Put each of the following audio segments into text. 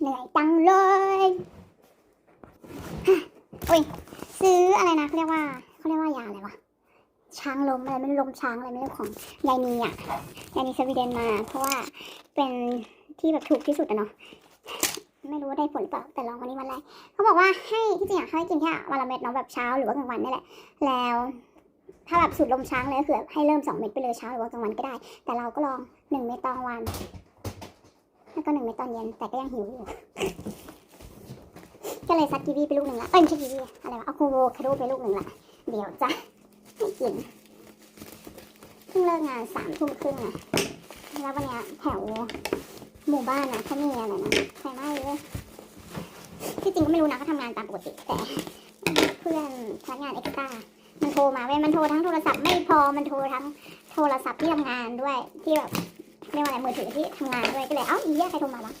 เหนื่อยจังเลยฮะอุ้ยซื้ออะไรนะเขาเรียกว่าเขาเรียกว่ายาอะไรวะช้างลมอะไรไม่รู้ลมช้างอะไรไม่รู้ของยายนีอะยายนีสวีเดนมา เพราะว่าเป็นที่แบบถูกที่สุดอะเนาะไม่รู้ว่าได้ผลหรือเปล่าแต่ลองวันนี้วันแรกเขาบอกว่าให้ที่จริงอะเขาให้กินแค่วันละเม็ดเนาะแบบเช้าหรือว่ากลางวันนี่แหละ แล้วถ้าแบบสูตรลมช้างเลยก็คือให้เริ่มสองเม็ดไปเลยเช้าหรือว่ากลางวันก็ได้ แต่เราก็ลองหนึ่งเม็ดต่อวัน แล้วก็หนึ่งเม็ดตอนเย็นแต่ก็ยังหิวอยู่ ก็เลยซัดกีวีไปลูกหนึ่งละ เอ้ยไม่ใช่กีวีอะไรวะเอาคูโวคาโดไปลูกหนึ่งละ เดี๋ยวจะให้กินเพิ่งเลิกงานสามทุ่มครึ่งอะแล้ววันเนี้ยแถวหมู่บ้านนะเขามีอะไรนะไฟไหม้เลยที่จริงก็ไม่รู้นะเขาทำงานตามปกติ แต่เพื่อนพนักงานเอ็กซ์ต้ามันโทรมาเว้ยมันโทรทั้งโทรศัพท์ไม่พอมันโทรทั้งโทรศัพท์ที่ทำงานด้วยที่แบบ เรียกว่าอะไรมือถือที่ทำงานด้วยก็เลยเอ้าอีเหี้ยใครโทรมาวะ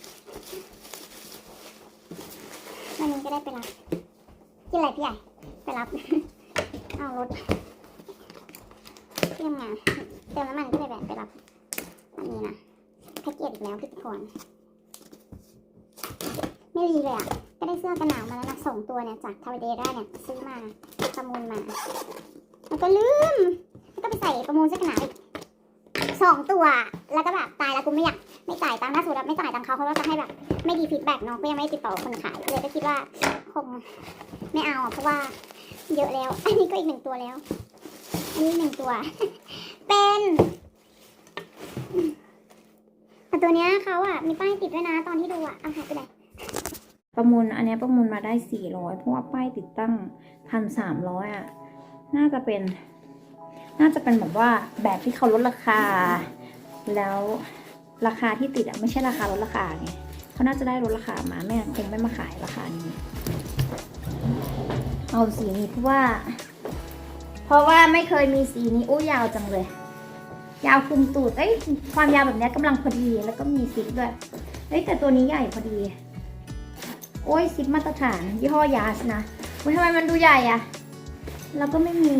วันนี้ก็ได้ไปรับกินอะไรพี่ใหญ่ไปรับ เอารถที่ทำงานเติมน้ำมันก็เลยแวะไปรับอันนี้นะแพ็กเกจอีกแล้วพี่ทุกคนไม่รีเลยอะก็ได้เสื้อกันหนาวมาแล้วนะสองตัวเนี่ยจากทาวเดร่าเนี่ยซื้อมาประมูลมาแล้วก็ลืมแล้วก็ไปใส่ประมูลเสื้อกันหนาวอีกสองตัว แล้วก็แบบตายแล้วกูไม่อยากไม่จ่ายตังค์ถ้าสมมติว่าไม่จ่ายตังค์เขาเขาก็จะให้แบบไม่ดีฟีดแบ็กเนาะก็ยังไม่ติดต่อคนขายเลยก็คิดว่าคงไม่เอาเพราะว่าเยอะแล้ว อันนี้ก็อีกหนึ่งตัวแล้ว อันนี้หนึ่งตัว เป็นแต่ตัวเนี้ยเขาอะมีป้ายติดด้วยนะตอนที่ดูอะเอาหายไปไหนประมูลอันนี้ประมูลมาได้400เพราะว่าป้ายติดตั้ง1,300อะน่าจะเป็น น่าจะเป็นแบบว่าแบบที่เขาลดราคา แล้วราคาที่ติดอะไม่ใช่ราคาลดราคาไงเขาน่าจะได้ลดราคามาไม่งั้นคงไม่มาขายราคานี้ เอาสีนี้เพราะว่า เพราะว่าไม่เคยมีสีนี้อู้ยาวจังเลย ยาวคลุมตูดเอ้ยความยาวแบบนี้กำลังพอดีแล้วก็มีซิปด้วยเอ้ยแต่ตัวนี้ใหญ่พอดี โอ้ยซิปมาตรฐานยี่ห้อยาสนะเว้ยทำไมมันดูใหญ่อะแล้วก็ไม่มี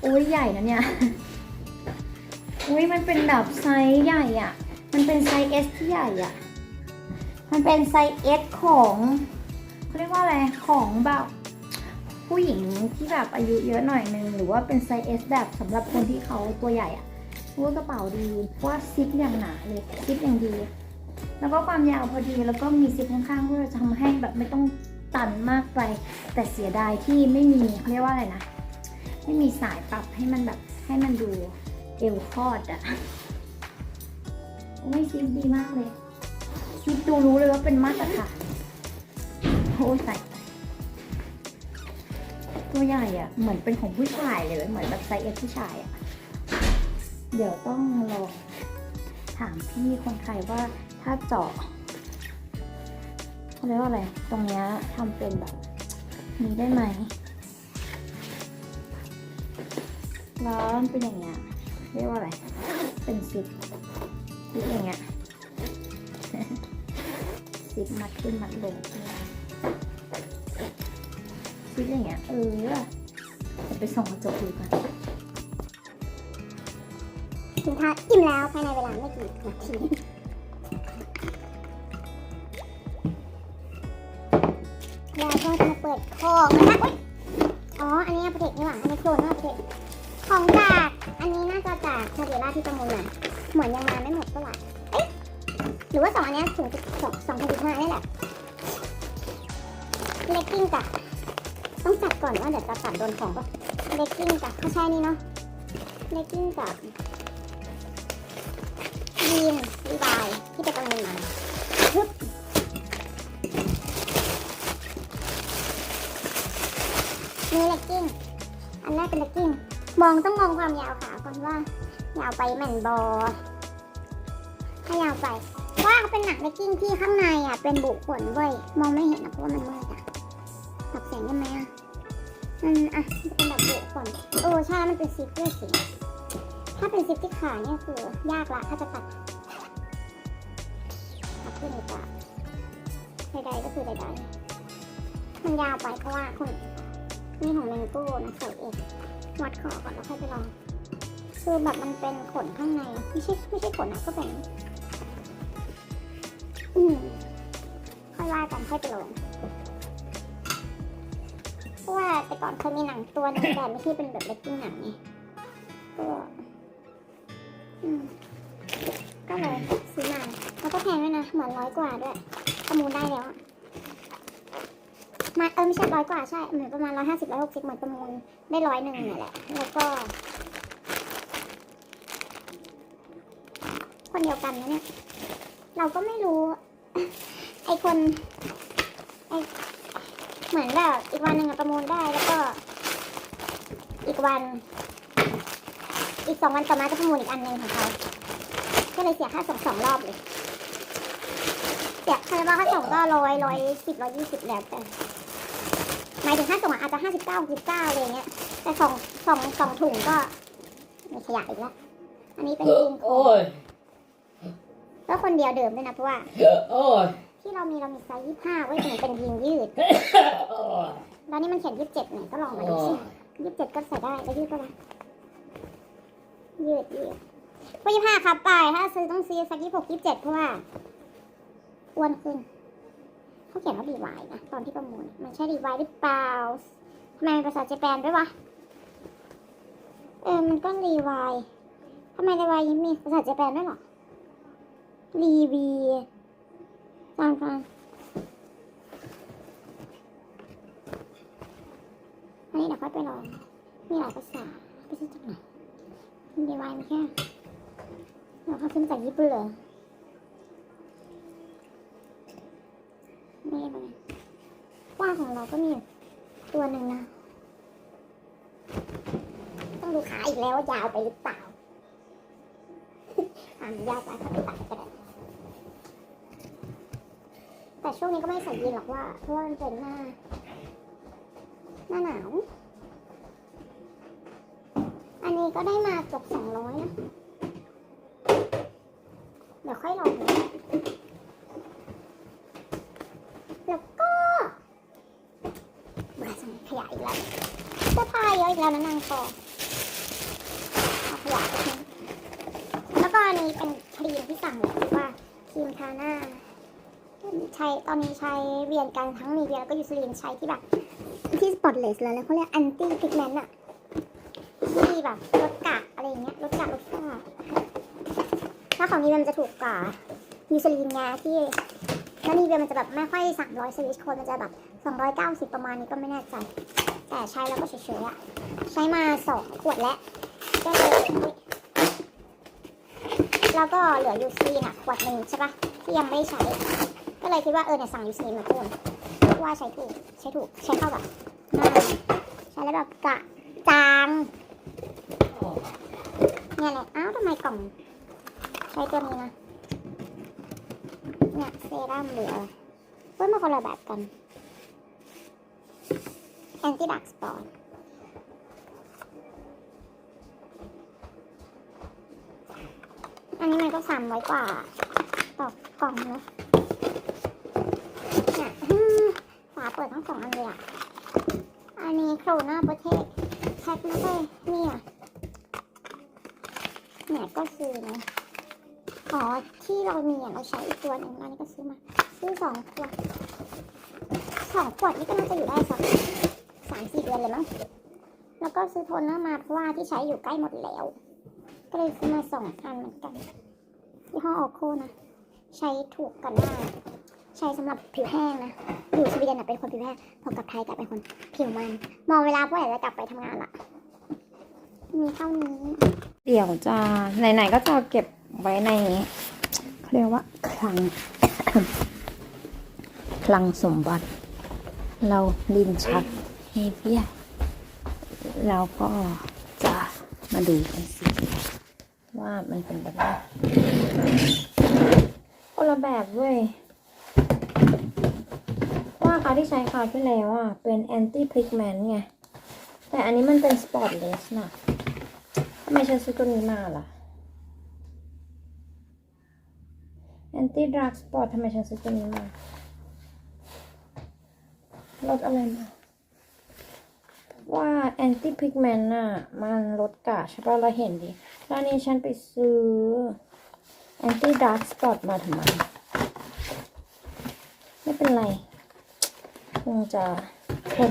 โอ้ยใหญ่นะเนี่ย อ้ยมันเป็นแบบไซส์ใหญ่อะมันเป็นไซส์ S ที่ใหญ่อะมันเป็นไซส์ S ของเขาเรียกว่าอะไร ของแบบผู้หญิงที่แบบอายุเยอะหน่อยนึง หรือว่าเป็นไซส์ S แบบสำหรับคนที่เขาตัวใหญ่อะว่ากระเป๋าดีเพราะว่าซิปอย่างหนาเลยซิปอย่างดี แล้วก็ความยาวพอดีแล้วก็มีซิปข้างๆเพื่อจะทำให้แบบไม่ต้องตันมากไป แต่เสียดายที่ไม่มีเขาเรียกว่าอะไรนะ ไม่มีสายปรับให้มันแบบให้มันดู เอวคอดอะโอ้ยซิปดีมากเลยซิปดูรู้เลยว่าเป็นมาตรฐานโอ้ใส่ตัวใหญ่อะเหมือนเป็นของผู้ชายเลยเหมือนแบบไซส์เอผู้ชายอะเดี๋ยวต้องลองถามพี่คนไทยว่าถ้าเจาะเขาเรียกว่าอะไร ตรงเนี้ยทำเป็นแบบนี้ได้ไหมแล้วมันเป็นอย่างเงี้ย เรียกว่าอะไร เป็นซิปซิปอย่างเงี้ยซิปมัดขึ้นมัดลงซิปอย่างเงี้ยเออเดี๋ยวไปส่องกระจกดูกันกินข้าวอิ่มแล้วภายในเวลาไม่กี่นาทีแล้วก็จะมาเปิดของนะคะอ๋อ อันนี้ประเทศนี่หว่าอันนี้โคลนว่าปรเทศของจาก อันนี้น่าจะจากทาเดียร่าที่ประมูลมาเหมือนยังมาไม่หมดเท่าไหร่เอ๊ะ หรือว่าสองอันนี้ถึงสองสองพันสิบห้านี่แหละเลกกิ้งจ้ะต้องจัดก่อนว่าเดี๋ยวจะตัดโดนของป่ะเลกกิ้งจ้ะเขาใช่นี่เนาะเลกกิ้งกับยีนรีบายที่ไปประมูลมาฮึบ องต้องมองความยาวขาก่อนว่ายาวไปแม่นบอถ้ายาวไปว่าเขาเป็นหนังเลกกิ้งที่ข้างในอะเป็นบุขนเว้ยมองไม่เห็นนะเพราะว่ามันมืดอะปรับแสงได้ไหมอะมันอะเป็นแบบบุขนโอ้ใช่มันเป็นซิปด้วยสิถ้าเป็นซิปที่ขาเนี่ยคือยากละถ้าจะตัดตัดขึ้นกว่าใดๆก็คือใดๆมันยาวไปเพราะว่าคนนี่ของเมนโก้นะใส่เอง วัดคอก่อนแล้วค่อยไปลอง คือแบบมันเป็นขนข้างใน ไม่ใช่ไม่ใช่ขนนะก็เป็นค่อยไปลองเพราะว่าแต่ก่อนเคยมีหนังตัวหนึงแต่ไม่ใช่เป็นแบบเล็กกิ้งหนังไงก็อืมก็เลยซื้อมาแล้วก็แพงด้วยนะเหมือนร้อยกว่าด้วยประมูลได้แล้วอะ มาเออไม่ใช่ร้อยกว่าใช่เหมือนประมาณร้อยห้าสิบร้อยหกสิบเหมือนประมูลได้ร้อยหนึ่งเนี่ยแหละ แล้วก็ คนเดียวกันนะเนี่ย เราก็ไม่รู้ ไอคนไอเหมือนแบบอีกวันหนึ่งประมูลได้แล้วก็ อีกวัน อีกสองวันต่อมาก็ประมูลอีกอันหนึ่งของเขาก็เลยเสียค่าส่งสองรอบเลยเสียค่าว่าค่าส่งก็ร้อยร้อยสิบร้อยยี่สิบแล้วแต่ หมายถึงค่าส่งอะอาจจะห้าสิบเก้าสิบเก้าอะไรอย่างเงี้ย แต่สองสองสองถุงก็มีขยะอีกแล้วอันนี้เป็นยิงโอ้ยแล้วคนเดียวเดิมด้วยนะเพราะว่าโอ้ยที่เรามีเรามีไซส์ยี่ห้าไว้ยเหมือนเป็นยีนยืดโอ้ยแล้วนี่มันเขียนยี่สิบเจ็ดเนี่ยก็ลองมาดูสิยี่สิบเจ็ดก็ใส่ได้แล้วยืดก็ได้ยืดยืดพวกยี่ห้าครับไปถ้าซื้อต้องซื้อสักยี่หกยี่สิบเจ็ดเพราะว่าอ้วนขึ้น เขาเขียนว่ารีไวน์นะตอนที่ประมูลมันใช่รีไวน์หรือเปล่าทำไมเป็นภาษาเจแปนด้วยวะเออมันก็รีไวน์ทำไมรีไวน์ยังมีภาษาเจแปนด้วยหรอรีวีฟังฟังอันนี้เดี๋ยวค่อยไปลองมีหลายภาษาไปซื้อจากไหนมีไวน์ไหมแค่เราเขาซื้อมาจากญี่ปุ่นเลย ไปเลยว่าของเราก็มีอยู่ตัวหนึ่งนะ ต้องดูขาอีกแล้วว่ายาวไปหรือเปล่าอ่านยาวไปก็ไปตัดก็ได้แต่ช่วงนี้ก็ไม่ใส่ยีนหรอกว่า เพราะว่ามันเป็นหน้า หน้าหนาว อันนี้ก็ได้มาเกือบสองร้อยนะ เดี๋ยวค่อยลองดูแล้วก็บาสัง ขยะอีกแล้วเสื้อผ้าเยอะอีกแล้วนะนางคอเอาขยะไปทิ้งแล้วก็อันนี้เป็นครีมที่สั่งเลยว่าครีมทาหน้าใช้ตอนนี้ใช้เวียนกันทั้งนีเวียแล้วก็ยูซลีนใช้ที่แบบที่สปอตเลสแล้วแล้วเขาเรียกแอนตี้พิกเมนต์อะที่แบบลดกะอะไรอย่างเงี้ยลดกะลดฝ้าถ้าของนีเวียมันจะถูกกว่ายูซลีนไงที่แล้วนีเวียมันจะแบบไม่ค่อยสามร้อยสวิชโคนมันจะแบบสองร้อยเก้าสิบประมาณนี้ก็ไม่แน่ใจ แต่ใช้แล้วก็เฉยๆอะใช้มาสองขวดแล้วก็เลยแล้วก็เหลือยูซีนอะขวดหนึ่งใช่ปะที่ยังไม่ใช้ ก็เลยคิดว่าเออเนี่ยสั่งยูซีนมาพ่นว่าใช้ถูกใช้ถูกใช้เข้าแบบง่ายใช้แล้วแบบกะจางเนี่ยแหละอ้าวทำไมกล่องใช้ตัวนี้นะเนี่ยเซรั่มหรืออะไรเฮ้ยมันคนละแบบกัน anti dark spot อันนี้มันก็สามร้อยกว่า ต่อกล่องเนอะเนี่ยฝาเปิดทั้งสองอันเลยอะ อันนี้โครนาประเทศแพ็คไม่ได้เนี่ยเนี่ยก็ซื้อนะอ๋อที่เรามีอะเราใช้อีกตัวหนึ่งอันนี้ก็ซื้อมา ซื้อสองขวดสองขวดนี่ก็น่าจะอยู่ได้สักามสี่เดือนเลยมั้ง แล้วก็ซื้อโทนเนอร์มาเพราะว่าที่ใช้อยู่ใกล้หมดแล้ว ก็เลยซื้อมาสองอันเหมือนกันยี่ห้อออโคนะ ใช้ถูกกันมากใช้สำหรับผิวแห้งนะ อยู่สวีเดนนะเป็นคนผิวแห้ง พอกลับไทยกลับเป็นคนผิวมัน มองเวลาพวกอยากจะกลับไปทำงานละ มีเท่านี้ เดี๋ยวจะไหนๆก็จะเก็บไว้ในเขาเรียกว่าคลัง คลังสมบัติ เราลินชัก เฮเวียเราก็จะมาดูกันสิ ว่ามันเป็นแบบไหนคนละแบบเว้ยว่าคราที่ใช้คราวที่แล้วอะเป็น anti pigment ไง แต่อันนี้มันเป็น spotless นะทำไมฉันซื้อตัวนี้มาล่ะ anti dark spot ทำไมฉันซื้อตัวนี้มาลดอะไรมา ว่าแอนตี้พิกแมน่ะ มันลดกาใช่ป่ะเราเห็นดิแล้วนี้ฉันไปซื้อแอนตี้ดาร์กสปอตมาทำไม ไม่เป็นไร คงจะทน